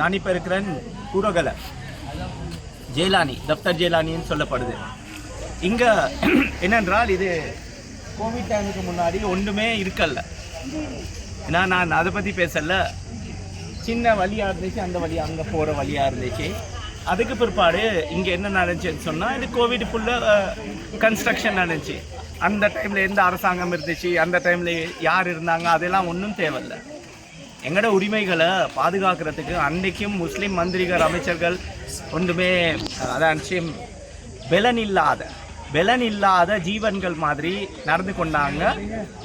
நான் இப்போ இருக்கிறேன் குரகலை ஜெயலானி தப்தர் ஜெயலானின்னு சொல்லப்படுது. இங்கே என்னென்றால் இது கோவிட் டைமுக்கு முன்னாடி ஒன்றுமே இருக்கல்ல. ஏன்னா நான் அதை பற்றி பேசல. சின்ன வழியாக இருந்துச்சு அந்த வழி அங்கே போகிற வழியாக இருந்துச்சு. அதுக்கு பிற்பாடு இங்கே என்ன நடந்துச்சுன்னு சொன்னால் இது கோவிட் ஃபுல்லாக கன்ஸ்ட்ரக்ஷன் நடந்துச்சு. அந்த டைமில் எந்த அரசாங்கம் இருந்துச்சு அந்த டைமில் யார் இருந்தாங்க அதெல்லாம் ஒன்றும் தேவையில்ல. எங்களோட உரிமைகளை பாதுகாக்கிறதுக்கு அன்றைக்கும் முஸ்லீம் மந்திரிகள் அமைச்சர்கள் ஒன்றுமே அதான் நிச்சயம் பலன் இல்லாத பலன் இல்லாத ஜீவன்கள் மாதிரி நடந்து கொண்டாங்க.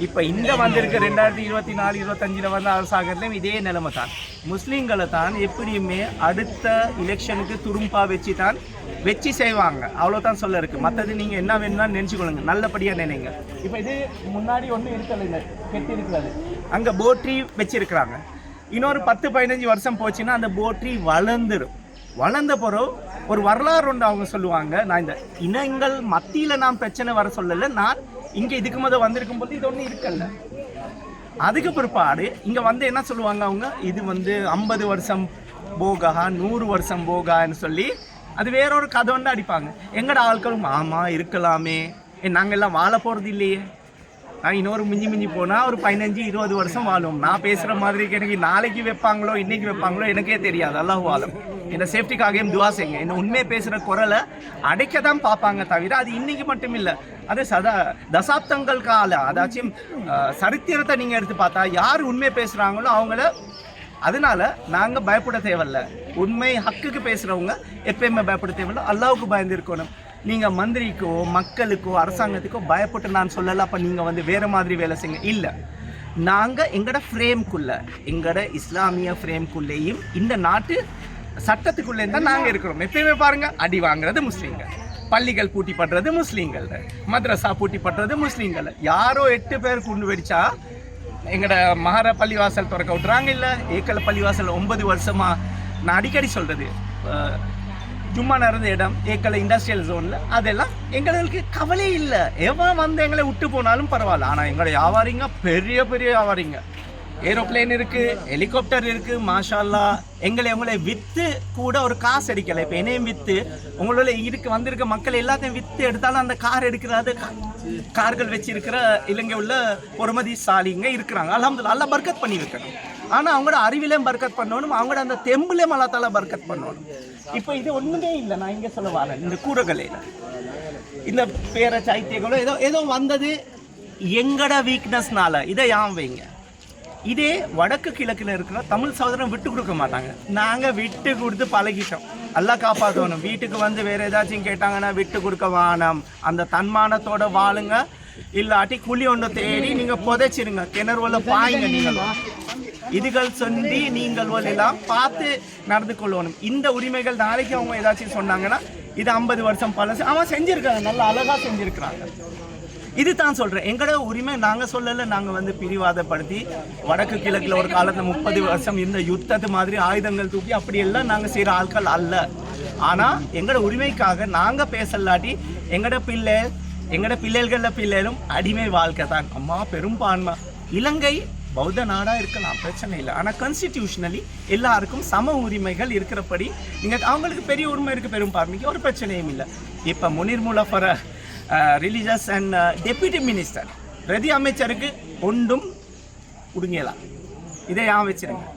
இப்போ இந்த வந்திருக்க ரெண்டாயிரத்தி இருபத்தி நாலு இருபத்தஞ்சில் வந்த அரசாங்கத்திலையும் இதே நிலைமை தான். முஸ்லீம்களை தான் எப்படியுமே அடுத்த எலெக்ஷனுக்கு துரும்பாக வச்சு தான் வச்சு செய்வாங்க. அவ்வளோதான் சொல்ல இருக்கு. மற்றது நீங்கள் என்ன வேணும்னா நினச்சிக்கொள்ளுங்க. நல்லபடியாக நினைங்க. இப்போ இது முன்னாடி ஒன்றும் இருக்கலைங்க கெட்டி இருக்கிறது அங்கே போட்ரி வச்சிருக்கிறாங்க. இன்னொரு பத்து பதினஞ்சு வருஷம் போச்சுன்னா அந்த போட்ரி வளர்ந்துடும் வளர்ந்த பிறகு ஒரு வரலாறு ஒன்று அவங்க சொல்லுவாங்க. நான் இந்த இனங்கள் மத்தியில் நான் பிரச்சனை வர சொல்லலை. நான் இங்கே இதுக்கு முதல் வந்திருக்கும் போது இது ஒன்றும் இருக்கல்ல. அதுக்கு பிற்பாடு இங்கே வந்து என்ன சொல்லுவாங்க அவங்க? இது வந்து ஐம்பது வருஷம் போகா நூறு வருஷம் போகான்னு சொல்லி அது வேற ஒரு கதை ஒன்று அடிப்பாங்க. எங்கட ஆட்களும் ஆமாம் இருக்கலாமே. நாங்கள் எல்லாம் வாழ போகிறது இல்லையே. நான் இன்னொரு மிஞ்சி மிஞ்சி போனால் ஒரு பதினஞ்சு இருபது வருஷம் வாழும். நான் பேசுகிற மாதிரி எனக்கு நாளைக்கு வைப்பாங்களோ இன்னைக்கு வைப்பாங்களோ எனக்கே தெரியாது. அல்லாஹ் வாழும் என்னை சேஃப்டிக்காகவும் துவா செய்யுங்க. என்ன உண்மையை பேசுகிற குரலை அடைக்க தான் பார்ப்பாங்க தவிர அது இன்னைக்கு மட்டும் இல்லை. அது சதா தசாப்தங்கள் கால அதாச்சும் சரித்திரத்தை நீங்கள் எடுத்து பார்த்தா யார் உண்மையை பேசுகிறாங்களோ அவங்கள அதனால நாங்கள் பயப்பட தேவையில்ல. உண்மை ஹக்குக்கு பேசுகிறவங்க எப்பயுமே பயப்பட தேவையில்ல. அல்லாவுக்கு பயந்து இருக்கணும். நீங்கள் மந்திரிக்கோ மக்களுக்கோ அரசாங்கத்துக்கோ பயப்பட்டு நான் சொல்லலை அப்போ நீங்கள் வந்து வேறு மாதிரி வேலை செய்யுங்க. இல்லை. நாங்கள் எங்களோட ஃப்ரேம்குள்ளே எங்களோட இஸ்லாமிய ஃப்ரேம்குள்ளேயும் இந்த நாட்டு சட்டத்துக்குள்ளே தான் நாங்கள் இருக்கிறோம். எப்பயுமே பாருங்கள் அடி வாங்குறது முஸ்லீம்கள். பள்ளிகள் பூட்டி பண்ணுறது முஸ்லீம்கள். மதரசா பூட்டி பண்ணுறது முஸ்லீம்கள். யாரோ எட்டு பேர் கொண்டு வெடிச்சா எங்களோட மகார பள்ளிவாசல் திறக்க விட்றாங்க இல்லை? ஏக்கல் பள்ளிவாசல் ஒன்பது வருஷமாக நான் அடிக்கடி சொல்கிறது ஜும்மா நடந்த இடம் ஏக்கலை இண்டஸ்ட்ரியல் ஜோனில் அதெல்லாம் எங்களுக்கு கவலை இல்லை. எவன் வந்து எங்களை விட்டு போனாலும் பரவாயில்ல. ஆனால் எங்களை வியாபாரிங்க பெரிய பெரிய வியாபாரிங்க. ஏரோப்ளேன் இருக்குது ஹெலிகாப்டர் இருக்குது மாஷால்லா. எங்களை உங்களை விற்று கூட ஒரு காசு எடுக்கலை இப்போ என்னையும் விற்று உங்களோட இருக்கு வந்திருக்க மக்கள் எல்லாத்தையும் விற்று எடுத்தாலும் அந்த கார் எடுக்கிறாது கார்கள் வச்சிருக்கிற இலங்கை உள்ள பொறுமதி சாலிங்க இருக்கிறாங்க. அல்ஹம்துலில்லாஹ் அல்லாஹ் பர்கத் பண்ணி வைக்கணும். ஆனால் அவங்களோட அறிவிலையும் பர்க்கத் பண்ணணும் அவங்களோட அந்த தெம்புலையும் மலத்தால் பர்க்கத் பண்ணணும். இப்போ இது ஒன்றுமே இல்லை நான் இங்கே சொல்ல வரேன். இந்த கூடகலையில இந்த பேர சைத்தியங்களோ ஏதோ ஏதோ வந்தது எங்கட வீக்னஸ்னால இதை யாம் வைங்க? இதே வடக்கு கிழக்கில் இருக்கிற தமிழ் சகோதரம் விட்டு கொடுக்க மாட்டாங்க. நாங்கள் விட்டு கொடுத்து பழகிட்டோம். எல்லாம் காப்பாற்றணும் வீட்டுக்கு வந்து வேறு ஏதாச்சும் கேட்டாங்கன்னா விட்டு கொடுக்க வானம். அந்த தன்மானத்தோட வாழுங்க. இல்லாட்டி குழி ஒன்று தேடி நீங்க புதைச்சிருங்க. கிணறுல பாயுங்க நீங்களும் இதுகள் சொல்லி நீங்கள் எல்லாம் பார்த்து நடந்து கொள்ளணும். இந்த உரிமைகள் நாளைக்கு அவங்க ஏதாச்சும் சொன்னாங்கன்னா இது ஐம்பது வருஷம் பழசு. அவன் செஞ்சுருக்காங்க நல்லா அழகா செஞ்சிருக்கிறாங்க இது தான் சொல்றேன். எங்களோட உரிமை நாங்க சொல்லலை. நாங்க வந்து பிரிவாதப்படுத்தி வடக்கு கிழக்குல ஒரு காலத்தில் முப்பது வருஷம் இந்த யுத்தத்து மாதிரி ஆயுதங்கள் தூக்கி அப்படி எல்லாம் நாங்க செய்யற ஆட்கள் அல்ல. ஆனா எங்களோட உரிமைக்காக நாங்க பேசலாட்டி எங்களோட பிள்ளை எங்களோட பிள்ளைகளில் பிள்ளைகளும் அடிமை வாழ்க்கை தான். அம்மா பெரும்பான்மை. இலங்கை பௌத்த நாடா இருக்கலாம் பிரச்சனை இல்லை. ஆனால் கான்ஸ்டிடியூஷனலி எல்லாருக்கும் சம உரிமைகள் இருக்கிறபடி நீங்கள் அவங்களுக்கு பெரிய உரிமை இருக்கு பெரும்பான்மைக்கு ஒரு பிரச்சனையும் இல்லை. இப்போ Munir Mulaffer religious and deputy minister பிரதி அமைச்சருக்கு ஒன்றும் உடுங்கலாம் இதை யான் வச்சிருங்க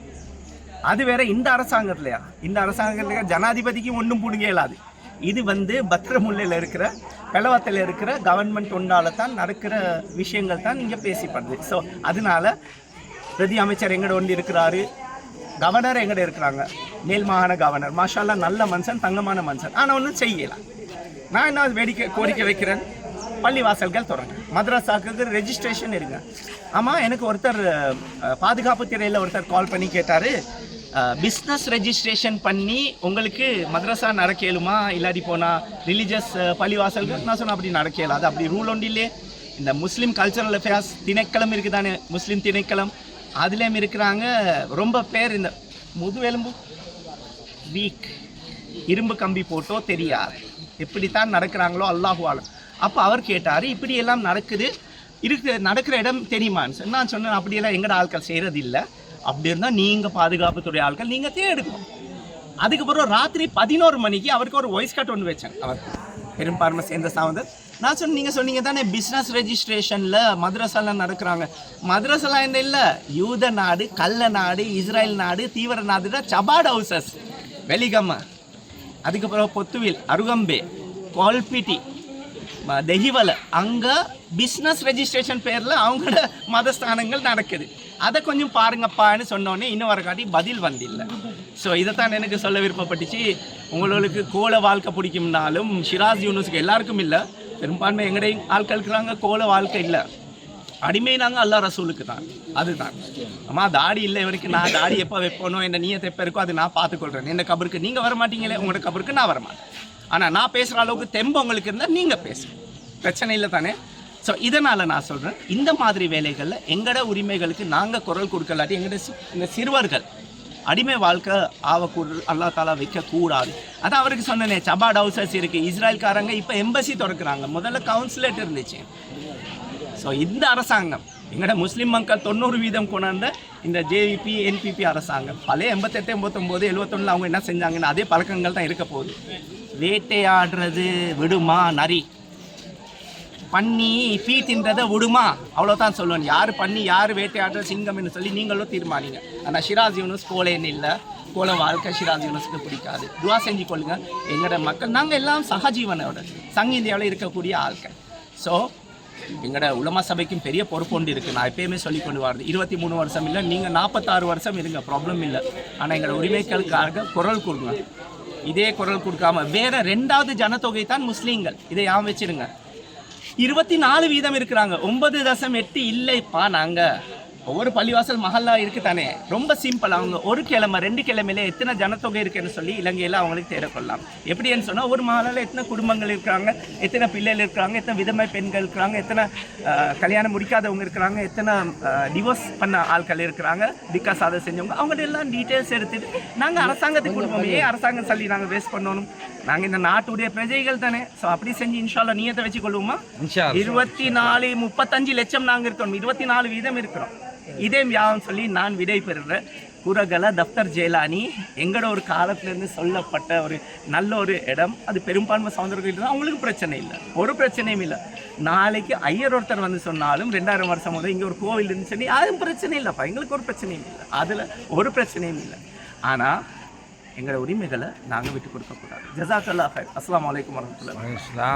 அது வேற இந்த அரசாங்கத்துலையா? இந்த அரசாங்கத்துல ஜனாதிபதிக்கு ஒன்றும் பிடுங்க இயலாது இது வந்து பத்திரமுல்லையில் இருக்கிற பிளவத்தில் இருக்கிற கவர்மெண்ட் ஒன்றால் தான் நடக்கிற விஷயங்கள் தான் இங்கே பேசிப்படுது. ஸோ அதனால பிரதி அமைச்சர் எங்கட ஒன்று இருக்கிறாரு? கவர்னர் எங்கட இருக்கிறாங்க? மேல் மாகாண கவர்னர் மாஷாலாம் நல்ல மனுஷன் தங்கமான மனுஷன். ஆனால் ஒன்றும் செய்யலாம் நான் என்ன வேடிக்கை கோரிக்கை வைக்கிறேன்? பள்ளிவாசல்கள் தொடங்க. மதரசாக்கு ரெஜிஸ்ட்ரேஷன் இருங்க. ஆமாம் எனக்கு ஒருத்தர் பாதுகாப்பு துறையில் ஒருத்தர் கால் பண்ணி கேட்டார். பிஸ்னஸ் ரெஜிஸ்ட்ரேஷன் பண்ணி உங்களுக்கு மதரசா நடக்கலுமா? இல்லாட்டி போனால் ரிலீஜியஸ் பள்ளிவாசல் நான் சொன்னால் அப்படி நடக்கல? அது அப்படி ரூல் ஒன்று இல்லையே. இந்த முஸ்லீம் கல்ச்சரல் அஃபேர்ஸ் திணைக்களம் இருக்குதானே? முஸ்லீம் திணைக்களம். அதுலேயும் இருக்கிறாங்க ரொம்ப பேர் இந்த முதுவெலும்பு வீக் இரும்பு கம்பி போட்டோ தெரியாது. எப்படித்தான் நடக்கிறாங்களோ அல்லாஹுவால அப்போ அவர் கேட்டார் இப்படி எல்லாம் நடக்குது. இருக்கு நடக்கிற இடம் தெரியுமான்னு. நான் சொன்னேன் அப்படியெல்லாம் எங்கட ஆட்கள் செய்கிறது இல்லை அப்படி இருந்தால் நீங்கள் பாதுகாப்புத்துறை ஆட்கள் நீங்கள் தேடுக்கணும் அதுக்கப்புறம் ராத்திரி பதினோரு மணிக்கு அவருக்கு ஒரு வாய்ஸ் கட் ஒன்று வச்சேன் அவர் பெரும்பான்மை சேர்ந்த சாவந்தர். நான் சொன்ன நீங்கள் சொன்னீங்க தானே பிஸ்னஸ் ரெஜிஸ்ட்ரேஷனில் மதுரசாலாம் நடக்கிறாங்க. மதரசெல்லாம் என்ன இல்லை யூத நாடு கள்ள நாடு இஸ்ரேல் நாடு தீவிர நாடு தான் சபாட் ஹவுசஸ் வெலிகம்மா அதுக்கப்புறம் பொத்துவில் அருகம்பே கோல்பிட்டி தெஹிவல. அங்கே பிஸ்னஸ் ரெஜிஸ்ட்ரேஷன் பேரில் அவங்களோட மதஸ்தானங்கள் நடக்குது. அதை கொஞ்சம் பாருங்கப்பான்னு சொன்னோடனே இன்னும் வர காட்டி பதில் வந்தில்லை. ஸோ இதைத்தான் எனக்கு சொல்ல விருப்பப்பட்டுச்சு. உங்களுக்கு கோல வாழ்க்கை பிடிக்கும்னாலும் ஷிராஸ் யூனுஸுக்கு எல்லாருக்கும் இல்லை. பெரும்பான்மை எங்கடைய ஆட்கள் கோல வாழ்க்கை இல்லை. அடிமை நாங்கள் அல்லா ரசூலுக்கு தான். அதுதான். அம்மா தாடி இல்லை இவருக்கு. நான் தாடி எப்போ வைப்போனோ என்ன நீயத்தை எப்போ இருக்கோ அது நான் பார்த்துக்கொள்கிறேன் என்ன கபருக்கு நீங்கள் வர மாட்டீங்களே உங்களோட கபருக்கு நான் வரமாட்டேன். ஆனால் நான் பேசுகிற அளவுக்கு தெம்பு உங்களுக்கு இருந்தால் நீங்கள் பேசுங்க. பிரச்சனை இல்லை தானே? ஸோ இதனால் நான் சொல்கிறேன் இந்த மாதிரி வேலைகளில் எங்களோட உரிமைகளுக்கு நாங்கள் குரல் கொடுக்கலாட்டி எங்களோட இந்த சிறுவர்கள் அடிமை வாழ்க்கை ஆவக்கூட அல்லா தாலா வைக்கக்கூடாது. அதான் அவருக்கு சொன்னேனே சபாட் ஹவுசஸ் இருக்குது இஸ்ரேல்காரங்க இப்போ எம்பசி திறக்கிறாங்க. முதல்ல கவுன்சிலேட் இருந்துச்சு. ஸோ இந்த அரசாங்கம் எங்களோட முஸ்லீம் மக்கள் தொண்ணூறு வீதம் கொண்டாந்த இந்த ஜேவிபி என்பிபி அரசாங்கம் பழைய எண்பத்தெட்டு எண்பத்தொம்போது எழுபத்தொன்னில் அவங்க என்ன செஞ்சாங்கன்னு அதே பழக்கங்கள் தான் இருக்க போகுது. வேட்டையாடுறது விடுமா நரி? பண்ணி பீ தின்றதை விடுமா? அவ்வளோதான் சொல்லுவேன். யார் பண்ணி யார் வேட்டையாடுற சிங்கம்னு சொல்லி நீங்களும் தீர்மானிங்க. ஆனால் ஷிராஜ் யூனுஸ் கோலேன்னு இல்லை. கோல வாழ்க்கை ஷிராஜ் யூனுஸ்க்கு பிடிக்காது. துவா செஞ்சு கொள்ளுங்க. எங்களோட மக்கள் நாங்கள் எல்லாம் சகஜீவனோட சங்க இந்தியாவில் இருக்கக்கூடிய ஆட்கள் ஸோ எங்களோட உலமா சபைக்கும் பெரிய பொறுப்பு இருக்குது நான் எப்பயுமே சொல்லி கொண்டு வரது இருபத்தி மூணு வருஷம் இல்லை நீங்கள் நாற்பத்தாறு வருஷம் இருங்க. ப்ராப்ளம் இல்லை. ஆனால் எங்களோட உரிமைகளுக்காக குரல் கொடுங்க. இதே குரல் கொடுக்காம வேற ரெண்டாவது ஜனத்தொகை தான் முஸ்லீம்கள். இதை யாம் வச்சிருங்க. இருபத்தி நாலு வீதம் இருக்கிறாங்க. ஒன்பது தசம் எட்டு இல்லைப்பா நாங்கள் ஒவ்வொரு பள்ளிவாசல் மஹல்லா இருக்கு தானே? ரொம்ப சிம்பிள் அவங்க ஒரு கிழமை ரெண்டு கிழமையில எத்தனை ஜனத்தொகை இருக்குன்னு சொல்லி இலங்கையில் அவங்களுக்கு தேடக்கொள்ளலாம் எப்படின்னு சொன்னால் ஒரு மஹல்லால எத்தனை குடும்பங்கள் இருக்கிறாங்க எத்தனை பிள்ளைகள் இருக்கிறாங்க எத்தனை விதமை பெண்கள் இருக்கிறாங்க எத்தனை கல்யாணம் முடிக்காதவங்க இருக்கிறாங்க எத்தனை டிவோர்ஸ் பண்ண ஆட்கள் இருக்கிறாங்க டிகாஸ் அதை செஞ்சவங்க. அவங்கள்ட்ட எல்லாம் டீட்டெயில்ஸ் எடுத்துட்டு நாங்கள் அரசாங்கத்துக்கு கொடுப்போம் ஏன் அரசாங்கம் சொல்லி நாங்கள் வேஸ்ட் பண்ணணும். நாங்கள் இந்த நாட்டுடைய பிரஜைகள் தானே. ஸோ அப்படி செஞ்சு இன்ஷால்லா நீயத்தை வச்சு கொள்வோமா இருபத்தி நாலு முப்பத்தஞ்சு லட்சம் நாங்கள் இருக்கோம் இருபத்தி நாலு வீதம் இருக்கிறோம். இதே வியாபம் சொல்லி நான் விடை பெறுறேன் குரகல தப்தர் ஜெயலானி எங்களோட ஒரு காலத்திலேருந்து சொல்லப்பட்ட ஒரு நல்ல ஒரு இடம் அது பெரும்பான்மை சௌந்தரர்கள் தான். அவங்களுக்கு பிரச்சனை இல்லை. ஒரு பிரச்சனையும் இல்லை. நாளைக்கு ஐயர் ஒருத்தர் வந்து சொன்னாலும் ரெண்டாயிரம் வருஷம் முதல் இங்கே ஒரு கோவில் இருந்து சொல்லி அதுவும் பிரச்சனை இல்லைப்பா. எங்களுக்கு ஒரு பிரச்சனையும் இல்லை. அதில் ஒரு பிரச்சனையும் இல்லை. ஆனால் எங்களோட உரிமைகளை நாங்கள் விட்டு கொடுக்கக்கூடாது ஜசாக்கல்லா ஹைர் அஸ்லாம் வலைக்கம் வரமத்துல